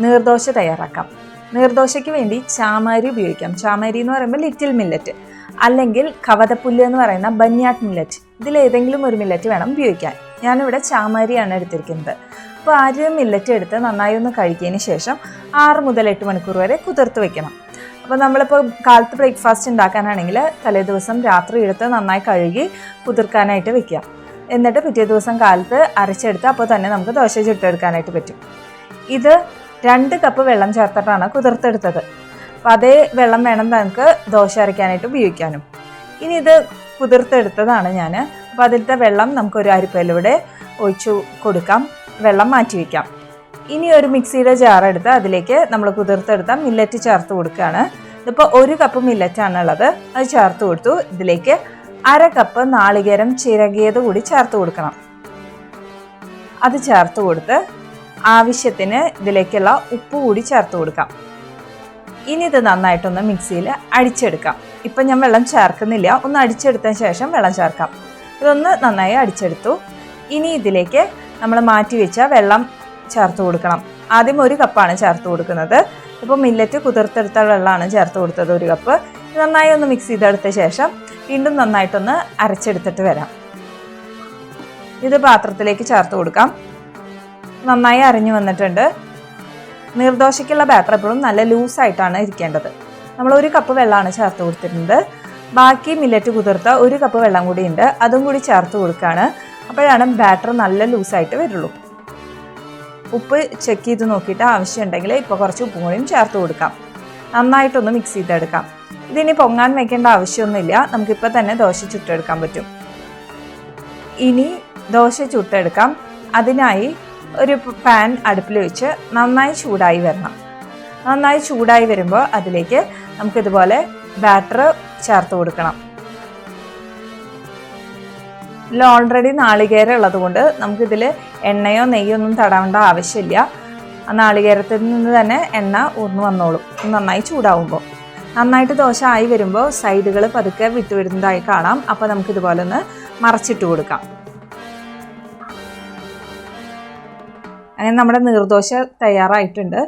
നീർദോശ തയ്യാറാക്കാം. നീർദോശയ്ക്ക് വേണ്ടി ചാമാരി ഉപയോഗിക്കാം. ചാമാരി എന്ന് പറയുമ്പോൾ ലിറ്റിൽ മില്ലറ്റ് അല്ലെങ്കിൽ കവതപ്പുല്ല് എന്ന് പറയുന്ന ബന്യാട്ട് മില്ലറ്റ് ഇതിൽ ഏതെങ്കിലും ഒരു മില്ലറ്റ് വേണം ഉപയോഗിക്കാൻ. ഞാനിവിടെ ചാമാരിയാണ് എടുത്തിരിക്കുന്നത്. അപ്പോൾ ആര് മില്ലറ്റ് എടുത്ത് നന്നായി ഒന്ന് കഴുകിയതിന് ശേഷം ആറ് മുതൽ എട്ട് മണിക്കൂർ വരെ കുതിർത്ത് വെക്കണം. അപ്പോൾ നമ്മളിപ്പോൾ കാലത്ത് ബ്രേക്ക്ഫാസ്റ്റ് ഉണ്ടാക്കാനാണെങ്കിൽ തലേദിവസം രാത്രി എടുത്ത് നന്നായി കഴുകി കുതിർക്കാനായിട്ട് വെക്കുക. എന്നിട്ട് പിറ്റേ ദിവസം കാലത്ത് അരച്ചെടുത്ത് അപ്പോൾ തന്നെ നമുക്ക് ദോശ ചുട്ടെടുക്കാനായിട്ട് പറ്റും. ഇത് രണ്ട് കപ്പ് വെള്ളം ചേർത്തിട്ടാണ് കുതിർത്തെടുത്തത്. അപ്പം അതേ വെള്ളം വേണം നമുക്ക് ദോശ അരയ്ക്കാനായിട്ട് ഉപയോഗിക്കാനും. ഇനി ഇത് കുതിർത്തെടുത്തതാണ് ഞാൻ അപ്പോൾ അതിലത്തെ വെള്ളം നമുക്ക് ഒരു അരിപ്പയിലൂടെ ഒഴിച്ചു കൊടുക്കാം. വെള്ളം മാറ്റി വയ്ക്കാം ഇനി ഒരു മിക്സിയുടെ ജാർ എടുത്ത് അതിലേക്ക് നമ്മൾ കുതിർത്തെടുത്ത മില്ലറ്റ് ചേർത്ത് കൊടുക്കുകയാണ്. ഇതിപ്പോൾ ഒരു കപ്പ് മില്ലറ്റാണ് ഉള്ളത് അത് ചേർത്ത് കൊടുത്തു. ഇതിലേക്ക് അര കപ്പ് നാളികേരം ചിരകിയത് കൂടി ചേർത്ത് കൊടുക്കണം. അത് ചേർത്ത് കൊടുത്ത് ആവശ്യത്തിന് ഇതിലേക്കുള്ള ഉപ്പ് കൂടി ചേർത്ത് കൊടുക്കാം. ഇനി ഇത് നന്നായിട്ടൊന്ന് മിക്സിയിൽ അടിച്ചെടുക്കാം. ഇപ്പം ഞാൻ വെള്ളം ചേർക്കുന്നില്ല. ഒന്ന് അടിച്ചെടുത്തതിന് ശേഷം വെള്ളം ചേർക്കാം. ഇതൊന്ന് നന്നായി അടിച്ചെടുത്തു. ഇനി ഇതിലേക്ക് നമ്മൾ മാറ്റി വെച്ച വെള്ളം ചേർത്ത് കൊടുക്കണം. ആദ്യം ഒരു കപ്പാണ് ചേർത്ത് കൊടുക്കുന്നത്. ഇപ്പോൾ മില്ലറ്റ് കുതിർത്തെടുത്ത വെള്ളമാണ് ചേർത്ത് കൊടുത്തത് ഒരു കപ്പ്. നന്നായി ഒന്ന് മിക്സ് ചെയ്തെടുത്ത ശേഷം വീണ്ടും നന്നായിട്ടൊന്ന് അരച്ചെടുത്തിട്ട് വരാം. ഇത് പാത്രത്തിലേക്ക് ചേർത്ത് കൊടുക്കാം. നന്നായി അരിഞ്ഞു വന്നിട്ടുണ്ട്. നീർദോശയ്ക്കുള്ള ബാറ്റർ എപ്പോഴും നല്ല ലൂസായിട്ടാണ് ഇരിക്കേണ്ടത്. നമ്മൾ ഒരു കപ്പ് വെള്ളമാണ് ചേർത്ത് കൊടുത്തിട്ടുണ്ട് ബാക്കി മില്ലറ്റ് കുതിർത്ത ഒരു കപ്പ് വെള്ളം കൂടി ഉണ്ട് അതും കൂടി ചേർത്ത് കൊടുക്കുകയാണ്. അപ്പോഴാണ് ബാറ്റർ നല്ല ലൂസായിട്ട് വരുള്ളൂ. ഉപ്പ് ചെക്ക് ചെയ്ത് നോക്കിയിട്ട് ആവശ്യമുണ്ടെങ്കിൽ ഇപ്പോൾ കുറച്ച് ഉപ്പും കൂടിയും ചേർത്ത് കൊടുക്കാം. നന്നായിട്ടൊന്ന് മിക്സ് ചെയ്തെടുക്കാം. ഇതിനി പൊങ്ങാൻ വെക്കേണ്ട ആവശ്യമൊന്നുമില്ല. നമുക്കിപ്പോൾ തന്നെ ദോശ ചുട്ടെടുക്കാൻ പറ്റും. ഇനി ദോശ ചുട്ടെടുക്കാം. അതിനായി ഒരു പാൻ അടുപ്പിൽ വെച്ച് നന്നായി ചൂടായി വരണം. നന്നായി ചൂടായി വരുമ്പോൾ അതിലേക്ക് നമുക്കിതുപോലെ ബാറ്റർ ചേർത്ത് കൊടുക്കണം. ഇതിൽ ഓൾറെഡി നാളികേരം ഉള്ളതുകൊണ്ട് നമുക്കിതിൽ എണ്ണയോ നെയ്യോ ഒന്നും തടവേണ്ട ആവശ്യമില്ല. ആ നാളികേരത്തിൽ നിന്ന് തന്നെ എണ്ണ ഊർന്നു വന്നോളും. നന്നായി ചൂടാവുമ്പോൾ നന്നായിട്ട് ദോശ ആയി വരുമ്പോൾ സൈഡുകൾ പതുക്കെ വിട്ടു വരുന്നതായി കാണാം. അപ്പോൾ നമുക്കിതുപോലെ ഒന്ന് മറച്ചിട്ട് കൊടുക്കാം. അങ്ങനെ നമ്മുടെ നീർദോശ തയ്യാറായിട്ടുണ്ട്.